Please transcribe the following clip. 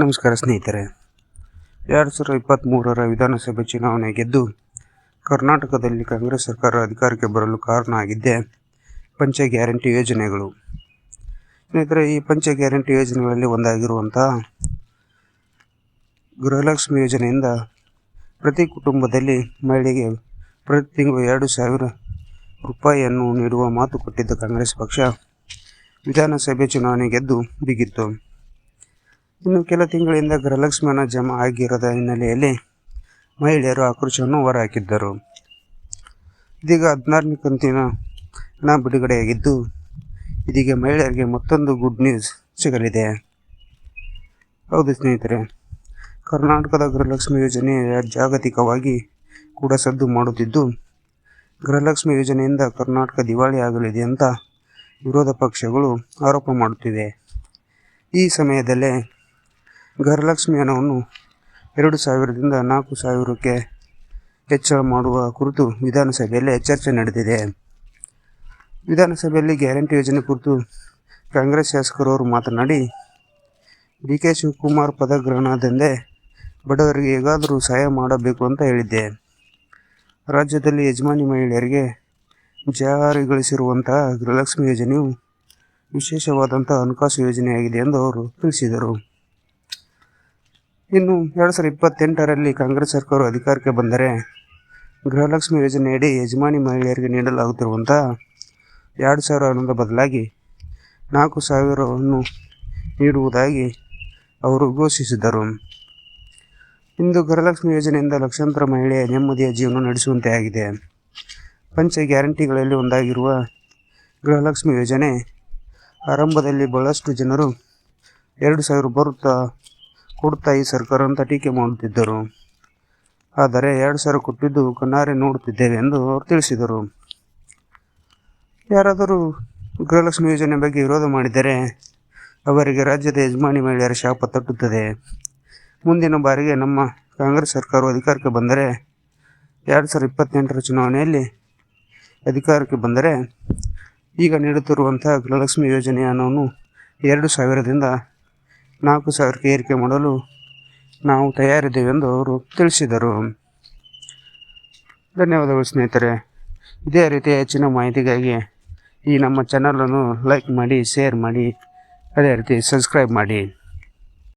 ನಮಸ್ಕಾರ ಸ್ನೇಹಿತರೆ. ಎರಡು ಸಾವಿರದ ಇಪ್ಪತ್ತ್ಮೂರರ ವಿಧಾನಸಭೆ ಚುನಾವಣೆ ಗೆದ್ದು ಕರ್ನಾಟಕದಲ್ಲಿ ಕಾಂಗ್ರೆಸ್ ಸರ್ಕಾರ ಅಧಿಕಾರಕ್ಕೆ ಬರಲು ಕಾರಣ ಆಗಿದ್ದೆ ಪಂಚ ಗ್ಯಾರಂಟಿ ಯೋಜನೆಗಳು. ಸ್ನೇಹಿತರೆ, ಈ ಪಂಚ ಗ್ಯಾರಂಟಿ ಯೋಜನೆಗಳಲ್ಲಿ ಒಂದಾಗಿರುವಂಥ ಗೃಹಲಕ್ಷ್ಮಿ ಯೋಜನೆಯಿಂದ ಪ್ರತಿ ಕುಟುಂಬದಲ್ಲಿ ಮಹಿಳೆಗೆ ಪ್ರತಿ ತಿಂಗಳು ಎರಡು ಸಾವಿರ ರೂಪಾಯಿಯನ್ನು ನೀಡುವ ಮಾತು ಕೊಟ್ಟಿದ್ದ ಕಾಂಗ್ರೆಸ್ ಪಕ್ಷ ವಿಧಾನಸಭೆ ಚುನಾವಣೆ ಗೆದ್ದು ಬಿಗಿತ್ತು. ಇನ್ನು ಕೆಲ ತಿಂಗಳಿಂದ ಗೃಹಲಕ್ಷ್ಮಿ ಜಮ ಜಮಾ ಆಗಿರದ ಹಿನ್ನೆಲೆಯಲ್ಲಿ ಮಹಿಳೆಯರು ಆಕ್ರೋಶವನ್ನು ಹೊರಹಾಕಿದ್ದರು. ಇದೀಗ ಹದಿನಾರನೇ ಕಂತಿನ ಹಣ ಬಿಡುಗಡೆಯಾಗಿದ್ದು, ಇದೀಗ ಮಹಿಳೆಯರಿಗೆ ಮತ್ತೊಂದು ಗುಡ್ ನ್ಯೂಸ್ ಸಿಗಲಿದೆ. ಹೌದು ಸ್ನೇಹಿತರೆ, ಕರ್ನಾಟಕದ ಗೃಹಲಕ್ಷ್ಮಿ ಯೋಜನೆ ಜಾಗತಿಕವಾಗಿ ಕೂಡ ಸದ್ದು ಮಾಡುತ್ತಿದ್ದು, ಗೃಹಲಕ್ಷ್ಮಿ ಯೋಜನೆಯಿಂದ ಕರ್ನಾಟಕ ದಿವಾಳಿ ಆಗಲಿದೆ ಅಂತ ವಿರೋಧ ಪಕ್ಷಗಳು ಆರೋಪ ಮಾಡುತ್ತಿವೆ. ಈ ಸಮಯದಲ್ಲೇ ಗೃಹಲಕ್ಷ್ಮಿ ಹಣವನ್ನು ಎರಡು ಸಾವಿರದಿಂದ ನಾಲ್ಕು ಸಾವಿರಕ್ಕೆ ಹೆಚ್ಚಳ ಮಾಡುವ ಕುರಿತು ವಿಧಾನಸಭೆಯಲ್ಲಿ ಚರ್ಚೆ ನಡೆದಿದೆ. ವಿಧಾನಸಭೆಯಲ್ಲಿ ಗ್ಯಾರಂಟಿ ಯೋಜನೆ ಕುರಿತು ಕಾಂಗ್ರೆಸ್ ಶಾಸಕರವರು ಮಾತನಾಡಿ, ಡಿ ಕೆ ಶಿವಕುಮಾರ್ ಪದಗ್ರಹಣದಿಂದ ಬಡವರಿಗೆ ಹೇಗಾದರೂ ಸಹಾಯ ಮಾಡಬೇಕು ಅಂತ ಹೇಳಿದ್ದೆ. ರಾಜ್ಯದಲ್ಲಿ ಯಜಮಾನಿ ಮಹಿಳೆಯರಿಗೆ ಜಾರಿಗೊಳಿಸಿರುವಂತಹ ಗೃಹಲಕ್ಷ್ಮಿ ಯೋಜನೆಯು ವಿಶೇಷವಾದಂಥ ಹಣಕಾಸು ಯೋಜನೆಯಾಗಿದೆ ಎಂದು ಅವರು ತಿಳಿಸಿದರು. ಇನ್ನು ಎರಡು ಸಾವಿರದ ಇಪ್ಪತ್ತೆಂಟರಲ್ಲಿ ಕಾಂಗ್ರೆಸ್ ಸರ್ಕಾರ ಅಧಿಕಾರಕ್ಕೆ ಬಂದರೆ ಗೃಹಲಕ್ಷ್ಮಿ ಯೋಜನೆಯಡಿ ಯಜಮಾನಿ ಮಹಿಳೆಯರಿಗೆ ನೀಡಲಾಗುತ್ತಿರುವಂಥ ಎರಡು ಸಾವಿರ ಹಣದ ಬದಲಾಗಿ ನಾಲ್ಕು ಸಾವಿರವನ್ನು ನೀಡುವುದಾಗಿ ಅವರು ಘೋಷಿಸಿದರು ಇಂದು ಗೃಹಲಕ್ಷ್ಮಿ ಯೋಜನೆಯಿಂದ ಲಕ್ಷಾಂತರ ಮಹಿಳೆಯ ನೆಮ್ಮದಿಯ ಜೀವನ ನಡೆಸುವಂತೆ ಆಗಿದೆ. ಪಂಚ ಗ್ಯಾರಂಟಿಗಳಲ್ಲಿ ಒಂದಾಗಿರುವ ಗೃಹಲಕ್ಷ್ಮಿ ಯೋಜನೆ ಆರಂಭದಲ್ಲಿ ಬಹಳಷ್ಟು ಜನರು ಎರಡು ಸಾವಿರ ಬರುತ್ತಾ ಕೊಡ್ತಾ ಈ ಸರ್ಕಾರ ಅಂತ ಟೀಕೆ ಮಾಡುತ್ತಿದ್ದರು. ಆದರೆ ಎರಡು ಸಾವಿರ ಕೊಟ್ಟಿದ್ದು ಕಣ್ಣಾರೆ ನೋಡುತ್ತಿದ್ದೇವೆ ಎಂದು ಅವರು ತಿಳಿಸಿದರು. ಯಾರಾದರೂ ಗೃಹಲಕ್ಷ್ಮಿ ಯೋಜನೆ ಬಗ್ಗೆ ವಿರೋಧ ಮಾಡಿದರೆ ಅವರಿಗೆ ರಾಜ್ಯದ ಯಜಮಾನಿ ಮಹಿಳೆಯರ ಶಾಪ ತಟ್ಟುತ್ತದೆ. ಮುಂದಿನ ಬಾರಿಗೆ ನಮ್ಮ ಕಾಂಗ್ರೆಸ್ ಸರ್ಕಾರವು ಅಧಿಕಾರಕ್ಕೆ ಬಂದರೆ ಎರಡು ಸಾವಿರದ ಇಪ್ಪತ್ತೆಂಟರ ಚುನಾವಣೆಯಲ್ಲಿ ಅಧಿಕಾರಕ್ಕೆ ಬಂದರೆ ಈಗ ನೀಡುತ್ತಿರುವಂಥ ಗೃಹಲಕ್ಷ್ಮಿ ಯೋಜನೆಯ ಹಣವನ್ನು ಎರಡು ಸಾವಿರದಿಂದ ನಾಲ್ಕು ಸಾವಿರಕ್ಕೆ ಏರಿಕೆ ಮಾಡಲು ನಾವು ತಯಾರಿದ್ದೇವೆ ಎಂದು ಅವರು ತಿಳಿಸಿದರು. ಧನ್ಯವಾದಗಳು ಸ್ನೇಹಿತರೆ. ಇದೇ ರೀತಿ ಹೆಚ್ಚಿನ ಮಾಹಿತಿಗಾಗಿ ಈ ನಮ್ಮ ಚಾನಲನ್ನು ಲೈಕ್ ಮಾಡಿ ಶೇರ್ ಮಾಡಿ, ಅದೇ ರೀತಿ ಸಬ್ಸ್ಕ್ರೈಬ್ ಮಾಡಿ.